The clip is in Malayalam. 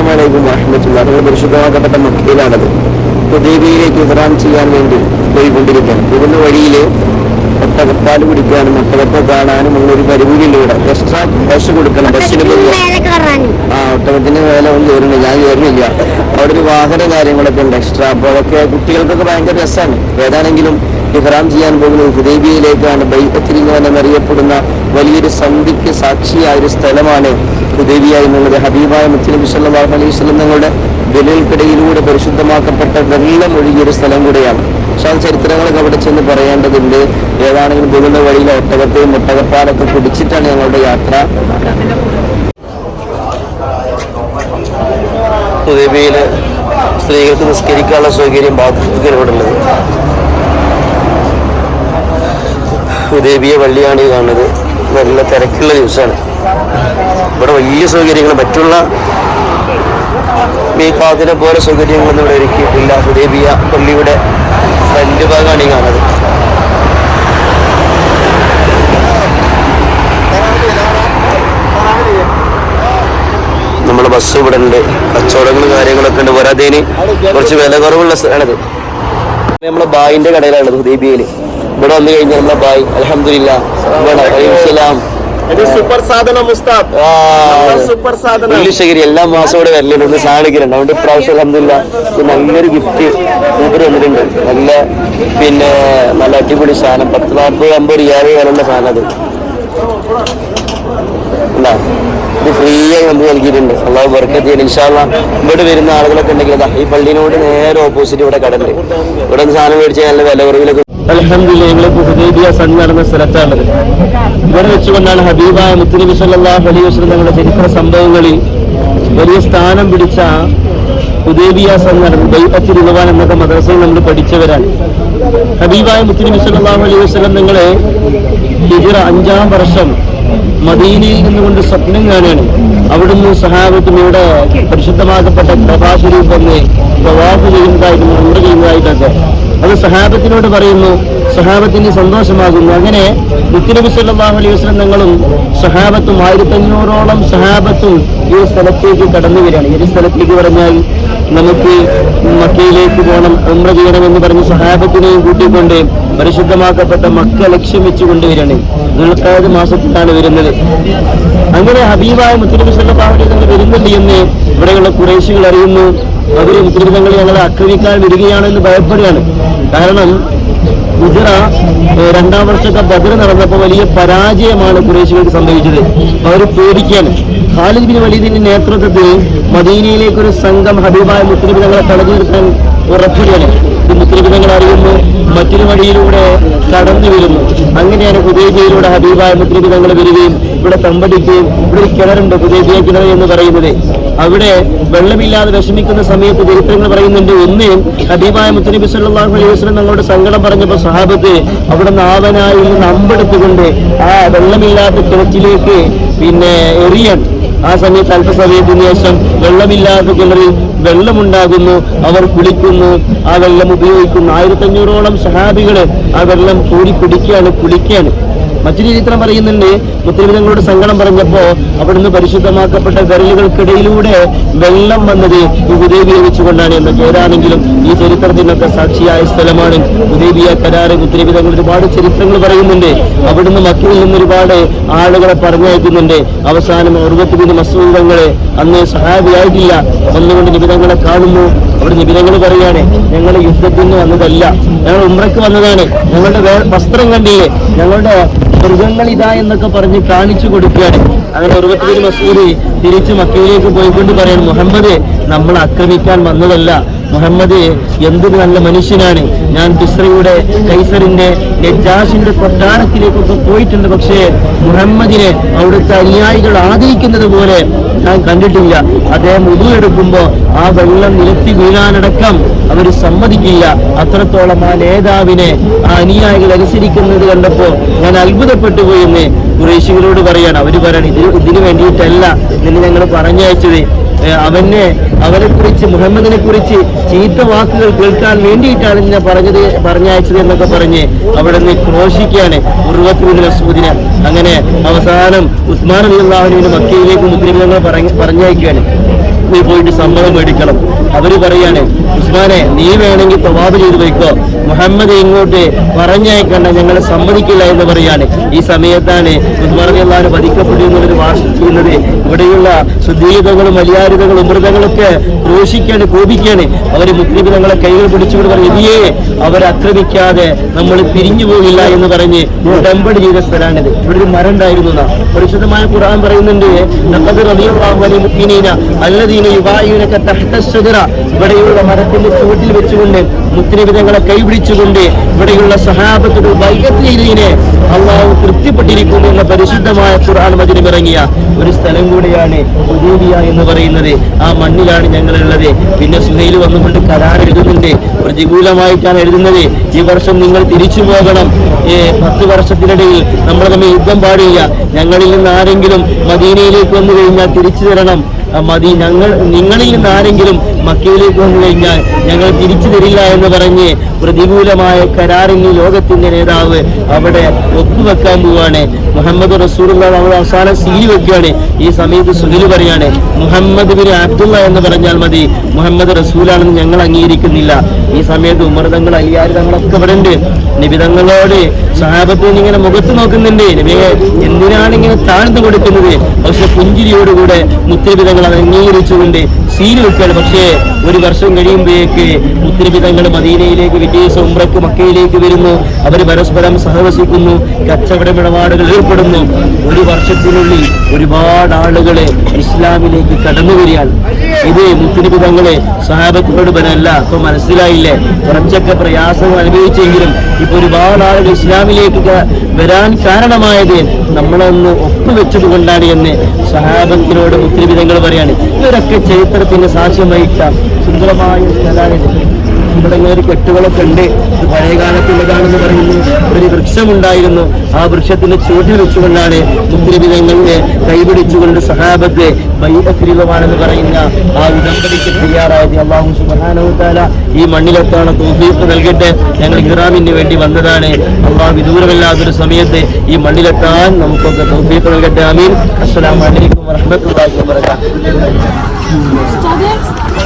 അസ്സലാമലൈക്കും വാഹമത്തുള്ള അതുപോലെ പരിശുദ്ധമാക്കപ്പെട്ട മക്കയിലാണത് ഹുദൈബിയിലേക്ക് ഇഹ്റാം ചെയ്യാൻ വേണ്ടി പോയിക്കൊണ്ടിരിക്കുകയാണ്. പോകുന്ന വഴിയിൽ ഒട്ടകപ്പാൽ കുടിക്കാനും ഒട്ടകത്തെ കാണാനും ഉള്ള ഒരു പരിപാടിയിലൂടെ എക്സ്ട്രാ ക്യാഷ് കൊടുക്കണം. ബസ്സിന് ആ ഒട്ടകത്തിന് വേല ഒന്നും കയറുന്നില്ല ഞാൻ കയറുന്നില്ല അവിടെ ഒരു വാഹന കാര്യങ്ങളൊക്കെ ഉണ്ട്. എക്സ്ട്രാ അപ്പോൾ അതൊക്കെ കുട്ടികൾക്കൊക്കെ ഭയങ്കര രസമാണ് ഏതാണെങ്കിലും ഇഹ്റാം ചെയ്യാൻ പോകുന്നത് ഹുദൈബിയയിലേക്കാണ്. ബൈക്കത്തിരിങ്ങ എന്നറിയപ്പെടുന്ന വലിയൊരു സന്ധിക്ക് സാക്ഷിയായ ഒരു സ്ഥലമാണ് ഹുദേവിയായി എന്നുള്ളത് ഹബീബായ മുസ്ലിം സല്ലാഹു അലൈഹി സ്വലം തങ്ങളുടെ വിലകൾക്കിടയിലൂടെ പരിശുദ്ധമാക്കപ്പെട്ട വെള്ളം ഒഴുകിയൊരു സ്ഥലം കൂടെയാണ്. പക്ഷെ ആ ചരിത്രങ്ങളൊക്കെ അവിടെ ചെന്ന് പറയേണ്ടതുണ്ട്. ഏതാണെങ്കിലും പോകുന്ന വഴിയിൽ ഒട്ടകത്തെയും ഒട്ടകപ്പാലൊക്കെ കുടിച്ചിട്ടാണ് ഞങ്ങളുടെ യാത്ര. ഹുദൈബിയിൽ സ്ത്രീകൾക്ക് നിസ്കരിക്കാനുള്ള സൗകര്യം ബാത്റൂമിൽ ഇവിടെ പള്ളിയാണ് ഈ കാണുന്നത്. നല്ല തിരക്കുള്ള ദിവസമാണ്. ഇവിടെ വലിയ സൗകര്യങ്ങൾ മറ്റുള്ള മീക്കാതിനെ പോലെ സൗകര്യങ്ങളൊന്നും ഇവിടെ ഒരുക്കിയിട്ടില്ല. ഹുദൈബിയ പള്ളിയുടെ ഫ്രണ്ട് ഭാഗമാണ് ഈ കാണുന്നത്. നമ്മുടെ ബസ് ഇവിടെ ഉണ്ട്. കച്ചവടങ്ങളും കാര്യങ്ങളൊക്കെ ഉണ്ട്. പോരാതേന് കുറച്ച് വില കുറവുള്ള സ്ഥലമാണിത്. നമ്മളെ ബായിന്റെ കടയിലാണ് ഹുദൈബിയയിൽ ഇവിടെ വന്നു കഴിഞ്ഞാൽ നമ്മളെ ബായ്. അലഹമില്ല സലാം ഇത് സൂപ്പർ സാധനം ഉസ്താദ്. സൂപ്പർ സാധനം. ശരി എല്ലാ മാസവും ഇവിടെ വരലുണ്ട്. ഒന്ന് സാധിക്കുന്നുണ്ട് അതുകൊണ്ട് ഇപ്രാവശ്യം അലഹമില്ല നല്ലൊരു ഗിഫ്റ്റ് ഊബർ വന്നിട്ടുണ്ട് നല്ല പിന്നെ നല്ല അടിപൊളി സാധനം. പത്ത് നാൽപ്പത് അമ്പത് റിയാൽ വിലയുള്ള സാധനം അത്. ഇത് ഫ്രീ ആയി വന്ന് നൽകിയിട്ടുണ്ട്. അള്ളാഹു ബർക്കത്ത് ഇൻഷാല്ല ഇവിടെ വരുന്ന ആളുകളൊക്കെ ഉണ്ടെങ്കിൽ ഈ പള്ളിനോട് നേരെ ഓപ്പോസിറ്റ് ഇവിടെ കടണ്ട് ഇവിടെ സാധനം മേടിച്ചാൽ നല്ല വില കുറവിലൊക്കെ അലഹമില്ല ഞങ്ങളിപ്പോ ഹുദൈബിയ സൺ നടന്ന സ്ഥലത്താണത്. ഇവിടെ വെച്ചുകൊണ്ടാണ് ഹബീബായ മുത്തുനബി സല്ലല്ലാഹു അലൈഹി വസ്ലം തങ്ങളുടെ ചരിത്ര സംഭവങ്ങളിൽ വലിയ സ്ഥാനം പിടിച്ച ഹുദൈബിയ സൺ നടന്ന ബൈഅത്തി റിദ്വാൻ എന്നൊക്കെ മദ്രസയിൽ നമ്മൾ പഠിച്ചവരാണ്. ഹബീബായ മുത്തുനബി സല്ലല്ലാഹു അലൈഹി വസ്ലം നിങ്ങളെ ഹിജ്റ അഞ്ചാം വർഷം മദീനയിൽ നിന്നുകൊണ്ട് സ്വപ്നം കാണുകയാണ് അവിടുന്ന് ഇവിടെ പരിശുദ്ധമാക്കപ്പെട്ട പ്രഭാ ശരീഫ് വന്ന് പ്രവാഫ് ചെയ്യുന്നതായിട്ടും ഉമ്ര ചെയ്യുന്നതായിട്ടൊക്കെ അത് സഹാബത്തിനോട് പറയുന്നു സഹാബത്തിന് സന്തോഷമാകുന്നു. അങ്ങനെ മുത്തുനബി സല്ലല്ലാഹു അലൈഹി വസ്ലം തങ്ങളും സഹാബത്തും ആയിരത്തഞ്ഞൂറോളം സഹാബത്തും ഈ സ്ഥലത്തേക്ക് കടന്നു വരികയാണ്. ഈ സ്ഥലത്തേക്ക് പറഞ്ഞാൽ നമുക്ക് മക്കയിലേക്ക് പോകണം ഉമ്ര ചെയ്യണം എന്ന് പറഞ്ഞ് സഹാബത്തിനെയും കൂട്ടിക്കൊണ്ട് പരിശുദ്ധമാക്കപ്പെട്ട മക്ക ലക്ഷ്യം വെച്ച് കൊണ്ടുവരികയാണ് ദുൽഖാദ് മാസത്തിലാണ് വരുന്നത്. അങ്ങനെ ഹബീബായ മുത്തുനബി സല്ലല്ലാഹു അലൈഹി വസല്ലം വരുന്നുണ്ട് എന്ന് ഇവിടെയുള്ള കുറേശികൾ അറിയുന്നു. അവർ തങ്ങൾ ഞങ്ങളെ ആക്രമിക്കാൻ വരികയാണെന്ന് ഭയപ്പെടുകയാണ്. കാരണം ഗുജറ രണ്ടാം വർഷത്തെ ബദർ നടന്നപ്പോൾ വലിയ പരാജയമാണ് കുറേശികൾക്ക് സംഭവിച്ചത്. അവർ പേടിക്കാണ് ഖാലിദ് ബിൻ വലീദിന്റെ നേതൃത്വത്തിൽ മദീനയിലേക്ക് ഒരു സംഘം ഹബീബായ മുസ്ലിം തങ്ങളെ തടഞ്ഞു നിർത്താൻ ഉറപ്പിടുകയാണ് ഈ മുസ്ലിം തങ്ങൾ അറിയുന്നു മറ്റൊരു വഴിയിലൂടെ കടന്നു വരുന്നു. അങ്ങനെയാണ് ഹുദൈബിയയിലൂടെ ഹബീബായ മുസ്ലിം തങ്ങൾ വരികയും ഇവിടെ തമ്പടിക്കുകയും ഇവിടെ ഒരു കിണറുണ്ട് ഹുദൈബിയ കിണർ എന്ന് പറയുന്നത്. അവിടെ വെള്ളമില്ലാതെ വിഷമിക്കുന്ന സമയത്ത് ചരിത്രങ്ങൾ പറയുന്നുണ്ട് ഒന്ന് ഹബീബായ മുത്തനബി സല്ലല്ലാഹു അലൈഹി വസല്ലം തങ്ങളുടെ സങ്കടം പറഞ്ഞപ്പോൾ സഹാബത്ത് അവിടെ നാവനായി നമ്പെടുത്തുകൊണ്ട് ആ വെള്ളമില്ലാത്ത കിണറ്റിലേക്ക് പിന്നെ എറിയാൻ ആ സമയത്ത് അല്പസമയത്തിന് ശേഷം വെള്ളമില്ലാത്ത കിണറിൽ വെള്ളമുണ്ടാകുന്നു. അവർ കുളിക്കുന്നു. ആ വെള്ളം ഉപയോഗിക്കുന്നു. ആയിരത്തഞ്ഞൂറോളം സഹാബികൾ ആ വെള്ളം കൂടി കുടിക്കുകയാണ് കുളിക്കുകയാണ്. മറ്റൊരു ചരിത്രം പറയുന്നുണ്ട് മുത്തലിമിതങ്ങളോട് സങ്കടം പറഞ്ഞപ്പോ അവിടുന്ന് പരിശുദ്ധമാക്കപ്പെട്ട വിരലുകൾക്കിടയിലൂടെ വെള്ളം വന്നത് ഉദയബിയെ വെച്ചുകൊണ്ടാണ് എന്നൊക്കെ. ഏതാണെങ്കിലും ഈ ചരിത്രത്തിനൊക്കെ സാക്ഷിയായ സ്ഥലമാണ് ഉദയബിയ കരാറ് മുത്തലിമിതങ്ങൾ ഒരുപാട് ചരിത്രങ്ങൾ പറയുന്നുണ്ട്. അവിടുന്ന് മക്കളിൽ നിന്ന് ഒരുപാട് ആളുകളെ പറഞ്ഞയക്കുന്നുണ്ട്. അവസാനം അറുപത്തിമൂന്ന് മസൂദങ്ങളെ അന്ന് സഹാബിയായിട്ടില്ല. വന്നുകൊണ്ട് നിബിതങ്ങളെ കാണുന്നു. അവിടെ നിബിതങ്ങൾ പറയാണ് ഞങ്ങൾ യുദ്ധത്തിൽ നിന്ന് വന്നതല്ല. ഞങ്ങൾ ഉമ്രക്ക് വന്നതാണ്. ഞങ്ങളുടെ വസ്ത്രം കണ്ടില്ലേ? ഞങ്ങളുടെ മൃഗങ്ങൾ ഇതാ എന്നൊക്കെ പറഞ്ഞ് കാണിച്ചു കൊടുക്കുകയാണ്. അങ്ങനെ ഉറുവത്തിബിൻ മസൂദ് തിരിച്ച് മക്കയിലേക്ക് പോയിക്കൊണ്ട് പറയാണ് മുഹമ്മദ് നമ്മൾ ആക്രമിക്കാൻ വന്നതല്ല. മുഹമ്മദ് എന്തൊരു നല്ല മനുഷ്യനാണ്. ഞാൻ ബിസ്രയുടെ കൈസറിന്റെ നജാഷിന്റെ കൊട്ടാരത്തിലേക്കൊക്കെ പോയിട്ടുണ്ട്. പക്ഷേ മുഹമ്മദിനെ അവിടുത്തെ അനുയായികൾ ആദരിക്കുന്നത് പോലെ ഞാൻ കണ്ടിട്ടില്ല. അദ്ദേഹം ഉതു എടുക്കുമ്പോ ആ വെള്ളം നിലത്തി വീഴാനടക്കം അവർ സമ്മതിക്കില്ല. അത്രത്തോളം ആ നേതാവിനെ ആ അനുയായികൾ അനുസരിക്കുന്നത് കണ്ടപ്പോ ഞാൻ അത്ഭുതപ്പെട്ടു പോയി എന്ന് കുറേശികളോട് പറയാണ്. അവർ പറയണം ഇതിന് ഇതിനു വേണ്ടിയിട്ടല്ല നിന്നെ ഞങ്ങൾ പറഞ്ഞയച്ചത്. അവനെ കുറിച്ച് മുഹമ്മദിനെ കുറിച്ച് ചീത്ത വാക്കുകൾ കേൾക്കാൻ വേണ്ടിയിട്ടാണ് ഞാൻ പറഞ്ഞത് പറഞ്ഞയച്ചത് എന്നൊക്കെ പറഞ്ഞ് അവിടെ നിന്ന് ക്രോശിക്കുകയാണ് ഉറുവത്തുബിൻ മസൂദിനെ അങ്ങനെ അവസാനം ഉസ്മാൻ അലി അള്ളാഹുവിന് മക്കയിലേക്ക് മുസ്ലിം പറഞ്ഞയക്കുകയാണ്. നീ പോയിട്ട് സമ്മതം മേടിക്കണം. അവർ പറയാണ് ഉസ്മാനെ നീ വേണമെങ്കിൽ പ്രവാദ ചെയ്തു വയ്ക്കോ മുഹമ്മദ് ഇങ്ങോട്ട് പറഞ്ഞയക്കണ്ട ഞങ്ങളെ സമ്മതിക്കില്ല എന്ന് പറയാണ്. ഈ സമയത്താണ് ഉസ്മാൻ അള്ളാഹ് വധിക്കപ്പെടുന്നവർ വാശി ചെയ്യുന്നത് ഇവിടെയുള്ള ശുദ്ധീകതകളും മര്യാദകളും മൃതകളൊക്കെ രോഷിക്കാണ് കോപിക്കാണ് അവർ മുസ്ലിം തങ്ങളെ കൈകൾ പിടിച്ചുകൊണ്ട് പറഞ്ഞു ഇതിയെ അവരക്രമിക്കാതെ നമ്മൾ പിരിഞ്ഞു പോകില്ല എന്ന് പറഞ്ഞ് ഉടമ്പടി ചെയ്ത സ്ഥലമാണിത്. ഇവിടെ ഒരു മരം ഉണ്ടായിരുന്നു പരിശുദ്ധമായ ഖുർആൻ പറയുന്നുണ്ട്. ഇവിടെയുള്ള മരത്തിന്റെ ചുവട്ടിൽ വെച്ചുകൊണ്ട് മുസ്ലിമിതങ്ങളെ കൈപിടിച്ചുകൊണ്ട് ഇവിടെയുള്ള സഹാബത്തിന്റെ വൈകത്തിനെ അള്ളാഹു തൃപ്തിപ്പെട്ടിരിക്കുന്നു എന്ന പരിശുദ്ധമായ ഖുർആൻ മജിനും ഇറങ്ങിയ ഒരു സ്ഥലം കൂടിയാണ് ഹുദൈബിയ എന്ന് പറയുന്നത്. ആ മണ്ണിലാണ് ഞങ്ങളുള്ളത്. പിന്നെ സുഹൈൽ വന്നുകൊണ്ട് കരാർ എഴുതുന്നുണ്ട്. പ്രതികൂലമായിട്ടാണ് എഴുതുന്നത്. ഈ വർഷം നിങ്ങൾ തിരിച്ചു പോകണം. പത്ത് വർഷത്തിനിടയിൽ നമ്മൾ തമ്മിൽ യുദ്ധം പാടില്ല. ഞങ്ങളിൽ നിന്ന് ആരെങ്കിലും മദീനയിലേക്ക് വന്നു കഴിഞ്ഞാൽ തിരിച്ചു തരണം. മതി. ഞങ്ങൾ നിങ്ങളിൽ നിന്ന് ആരെങ്കിലും മക്കയിലേക്ക് വന്നു കഴിഞ്ഞാൽ ഞങ്ങൾ തിരിച്ചു തരില്ല എന്ന് പറഞ്ഞ് പ്രതികൂലമായ കരാറിന് ലോകത്തിന്റെ നേതാവ് അവിടെ ഒപ്പുവെക്കാൻ പോവാണ്. മുഹമ്മദ് റസൂറുള്ള നമ്മൾ അവസാനം സീൽ വെക്കുകയാണ്. ഈ സമയത്ത് സുനിൽ പറയാണ് മുഹമ്മദ് ബിൻ അബ്ദുള്ള എന്ന് പറഞ്ഞാൽ മതി. മുഹമ്മദ് റസൂലാണെന്ന് ഞങ്ങൾ അംഗീകരിക്കുന്നില്ല. ഈ സമയത്ത് ഉമർദങ്ങൾ അലിയാർ തങ്ങളൊക്കെ ഇവിടെ ഉണ്ട്. നിബിതങ്ങളോട് സഹാബത്തിന് ഇങ്ങനെ മുഖത്ത് നോക്കുന്നുണ്ട്. എന്തിനാണ് ഇങ്ങനെ താഴ്ന്നു കൊടുക്കുന്നത്? പക്ഷെ പുഞ്ചിരിയോടുകൂടെ മുത്തരിബിതങ്ങൾ അത് അംഗീകരിച്ചുകൊണ്ട് സീൽ വെക്കുകയാണ്. പക്ഷേ ഒരു വർഷം കഴിയുമ്പോഴേക്ക് ഉത്തരവിധങ്ങൾ മദീനയിലേക്ക് വിദേശ ഉംറക്ക് മക്കയിലേക്ക് വരുന്നു. അവർ പരസ്പരം സഹവസിക്കുന്നു. കച്ചവട ഇടപാടുകൾ ഏർപ്പെടുന്നു. ഒരു വർഷത്തിനുള്ളിൽ ഒരുപാട് ആളുകളെ ഇസ്ലാമിലേക്ക് കടന്നു വരികയാണ്. ഇത് മുത്തരവിധങ്ങളെ സഹാബത്തിനോട് വരല്ല അപ്പൊ മനസ്സിലായില്ലേ? കുറച്ചൊക്കെ പ്രയാസങ്ങൾ അനുഭവിച്ചെങ്കിലും ഇപ്പൊ ഒരുപാട് ആളുകൾ ഇസ്ലാമിലേക്ക് വരാൻ കാരണമായത് നമ്മളൊന്ന് ഒപ്പുവെച്ചത് കൊണ്ടാണ് എന്ന് സഹാബത്തിനോട് മുത്തരവിധങ്ങൾ പറയാണ്. ഇവരൊക്കെ ചരിത്രത്തിന് സാക്ഷ്യം വഹിച്ച സുന്ദരമായ സ്ഥലമാണിത് ഇവിടെ ഒരു കെട്ടുകളൊക്കെ ഉണ്ട്. പഴയ കാലത്തുള്ളതാണെന്ന് പറയുന്നു. ഒരു വൃക്ഷമുണ്ടായിരുന്നു. ആ വൃക്ഷത്തിന്റെ ചുവട്ടിൽ വെച്ചുകൊണ്ടാണ് മുദ്രവിധങ്ങളുടെ കൈപിടിച്ചുകൊണ്ട് സഹാബത്തെ വൈദഗ്രീതമാണെന്ന് പറയുന്ന ആ ഉടമ്പടിക്ക് തയ്യാറായത്. അള്ളാഹു സുബാനവുത്താല ഈ മണ്ണിലെത്താണ് തോഫീഫ് നൽകട്ടെ ഞങ്ങൾ ഇഹ്റാമിന് വേണ്ടി വന്നതാണ്. അള്ളാഹു വിദൂരമല്ലാത്തൊരു സമയത്ത് ഈ മണ്ണിലെത്താൻ നമുക്കൊക്കെ തോഫീഫ് നൽകട്ടെ. അമീൻ അസ്സലാമു അലൈക്കും വറഹ്മത്തുള്ളാഹി വബറകാതുഹു. Study?